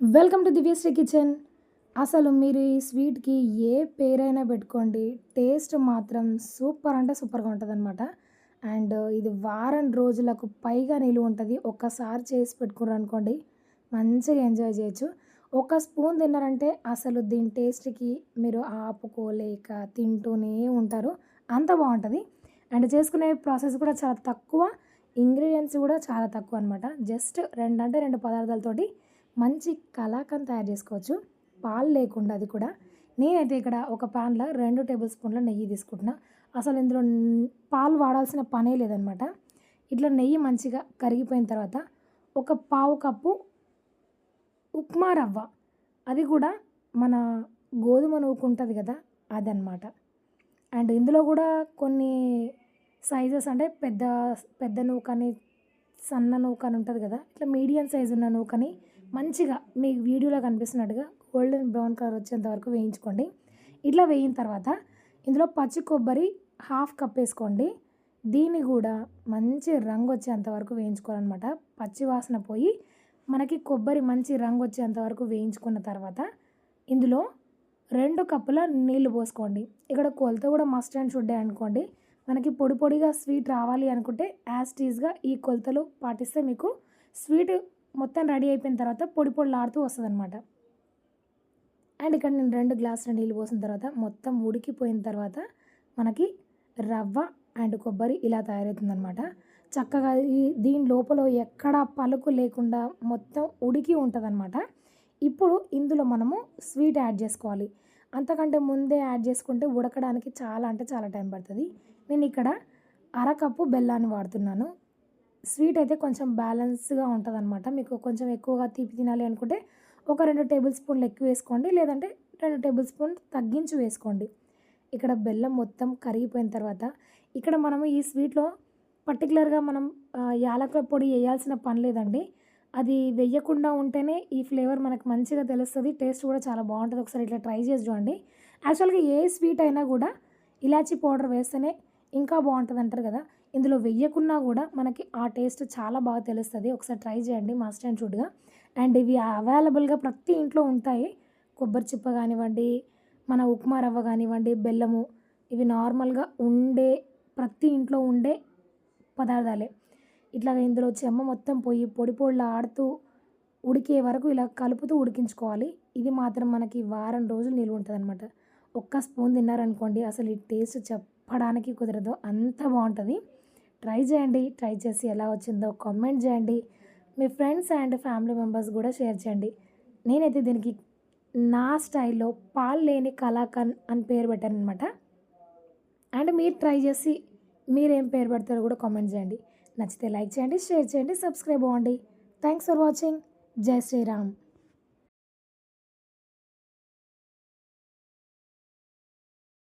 Welcome to Divyasri kitchen. అసలు మీరు ఈ స్వీట్కి ఏ పేరైనా పెట్టుకోండి టేస్ట్ మాత్రం సూపర్ అంటే సూపర్గా ఉంటుంది అనమాట అండ్ ఇది వారం రోజులకు పైగా నిలువ ఉంటుంది. ఒక్కసారి చేసి పెట్టుకున్నారు అనుకోండి మంచిగా ఎంజాయ్ చేయొచ్చు. ఒక స్పూన్ తిన్నారంటే అసలు దీని టేస్ట్కి మీరు ఆపుకోలేక తింటూనే ఉంటారు. అంత బాగుంటుంది. అండ్ చేసుకునే ప్రాసెస్ కూడా చాలా తక్కువ. ఇంగ్రీడియంట్స్ కూడా చాలా తక్కువ అనమాట జస్ట్ రెండు అంటే రెండు పదార్థాలతోటి మంచి కలాకండ్ తయారు చేసుకోవచ్చు. పాలు లేకుండా అది కూడా. నేనైతే ఇక్కడ ఒక ప్యాన్లో రెండు టేబుల్ స్పూన్ల నెయ్యి తీసుకుంటున్నా. అసలు ఇందులో పాలు వాడాల్సిన పనే లేదనమాట. ఇట్లా నెయ్యి మంచిగా కరిగిపోయిన తర్వాత ఒక పావు కప్పు ఉప్మా రవ్వ. అది కూడా మన గోధుమ నూకు ఉంటుంది కదా అదనమాట. అండ్ ఇందులో కూడా కొన్ని సైజెస్ అంటే పెద్ద పెద్ద నూకని సన్న నూక అని ఉంటుంది కదా ఇట్లా మీడియం సైజు ఉన్న నూకని మంచిగా మీ వీడియోలో కనిపిస్తున్నట్టుగా గోల్డెన్ బ్రౌన్ కలర్ వచ్చేంత వరకు వేయించుకోండి. ఇట్లా వేయిన తర్వాత ఇందులో పచ్చి కొబ్బరి హాఫ్ కప్ వేసుకోండి. దీన్ని కూడా మంచి రంగు వచ్చేంత వరకు వేయించుకోవాలన్నమాట. పచ్చి వాసన పోయి మనకి కొబ్బరి మంచి రంగు వచ్చేంత వరకు వేయించుకున్న తర్వాత ఇందులో రెండు కప్పుల నీళ్ళు పోసుకోండి. ఇక్కడ కొలత కూడా మస్ట్ అండ్ షుడ్డే అనుకోండి. మనకి పొడి పొడిగా స్వీట్ రావాలి అనుకుంటే యాజ్ టీజ్గా ఈ కొలతలు పాటిస్తే మీకు స్వీట్ మొత్తం రెడీ అయిపోయిన తర్వాత పొడి పొడిలాడుతూ వస్తుంది అనమాట అండ్ ఇక్కడ నేను రెండు గ్లాసుల నీళ్ళు పోసిన తర్వాత మొత్తం ఉడికిపోయిన తర్వాత మనకి రవ్వ అండ్ కొబ్బరి ఇలా తయారవుతుందనమాట చక్కగా దీని లోపల ఎక్కడ పలుకు లేకుండా మొత్తం ఉడికి ఉంటుందన్నమాట. ఇప్పుడు ఇందులో మనము స్వీట్ యాడ్ చేసుకోవాలి. అంతకంటే ముందే యాడ్ చేసుకుంటే ఉడకడానికి చాలా అంటే చాలా టైం పడుతుంది. నేను ఇక్కడ అరకప్పు బెల్లాన్ని వాడుతున్నాను. స్వీట్ అయితే కొంచెం బ్యాలెన్స్గా ఉంటుంది అనమాట మీకు కొంచెం ఎక్కువగా తీపి తినాలి అనుకుంటే ఒక రెండు టేబుల్ స్పూన్లు ఎక్కువ వేసుకోండి. లేదంటే రెండు టేబుల్ స్పూన్ తగ్గించి వేసుకోండి. ఇక్కడ బెల్లం మొత్తం కరిగిపోయిన తర్వాత ఇక్కడ మనము ఈ స్వీట్లో పర్టికులర్గా మనం యాలకుల పొడి వేయాల్సిన పని లేదండి. అది వేయకుండా ఉంటేనే ఈ ఫ్లేవర్ మనకు మంచిగా తెలుస్తుంది. టేస్ట్ కూడా చాలా బాగుంటుంది. ఒకసారి ఇట్లా ట్రై చేసి చూడండి. యాక్చువల్గా ఏ స్వీట్ అయినా కూడా ఇలాచీ పౌడర్ వేస్తేనే ఇంకా బాగుంటుంది అంటారు కదా. ఇందులో వెయ్యకున్నా కూడా మనకి ఆ టేస్ట్ చాలా బాగా తెలుస్తుంది. ఒకసారి ట్రై చేయండి మస్ట్ అండ్ షుడ్గా అండ్ ఇవి అవైలబుల్గా ప్రతి ఇంట్లో ఉంటాయి. కొబ్బరి చిప్ప కానివ్వండి మన ఉప్మా రవ్వ కానివ్వండి బెల్లము ఇవి నార్మల్గా ఉండే ప్రతి ఇంట్లో ఉండే పదార్థాలే. ఇట్లా ఇందులో చెమ్మ మొత్తం పోయి పొడి పొడిలా ఆడుతూ ఉడికే వరకు ఇలా కలుపుతూ ఉడికించుకోవాలి. ఇది మాత్రం మనకి వారం రోజులు నిలువ ఉంటుంది అనమాట ఒక్క స్పూన్ తిన్నారనుకోండి అసలు ఈ టేస్ట్ చెప్పడానికి కుదరదు. అంత బాగుంటుంది. ట్రై చేయండి. ట్రై చేసి ఎలా వచ్చిందో కామెంట్ చేయండి. మీ ఫ్రెండ్స్ అండ్ ఫ్యామిలీ మెంబర్స్ కూడా షేర్ చేయండి. నేనైతే దీనికి నా స్టైల్లో పాలు లేని కలాకన్ అని పేరు పెట్టాను అనమాట అండ్ మీరు ట్రై చేసి మీరేం పేరు పెడతారో కూడా కామెంట్ చేయండి. నచ్చితే లైక్ చేయండి షేర్ చేయండి సబ్స్క్రైబ్ అవ్వండి. Thanks for watching. Jai Shriram.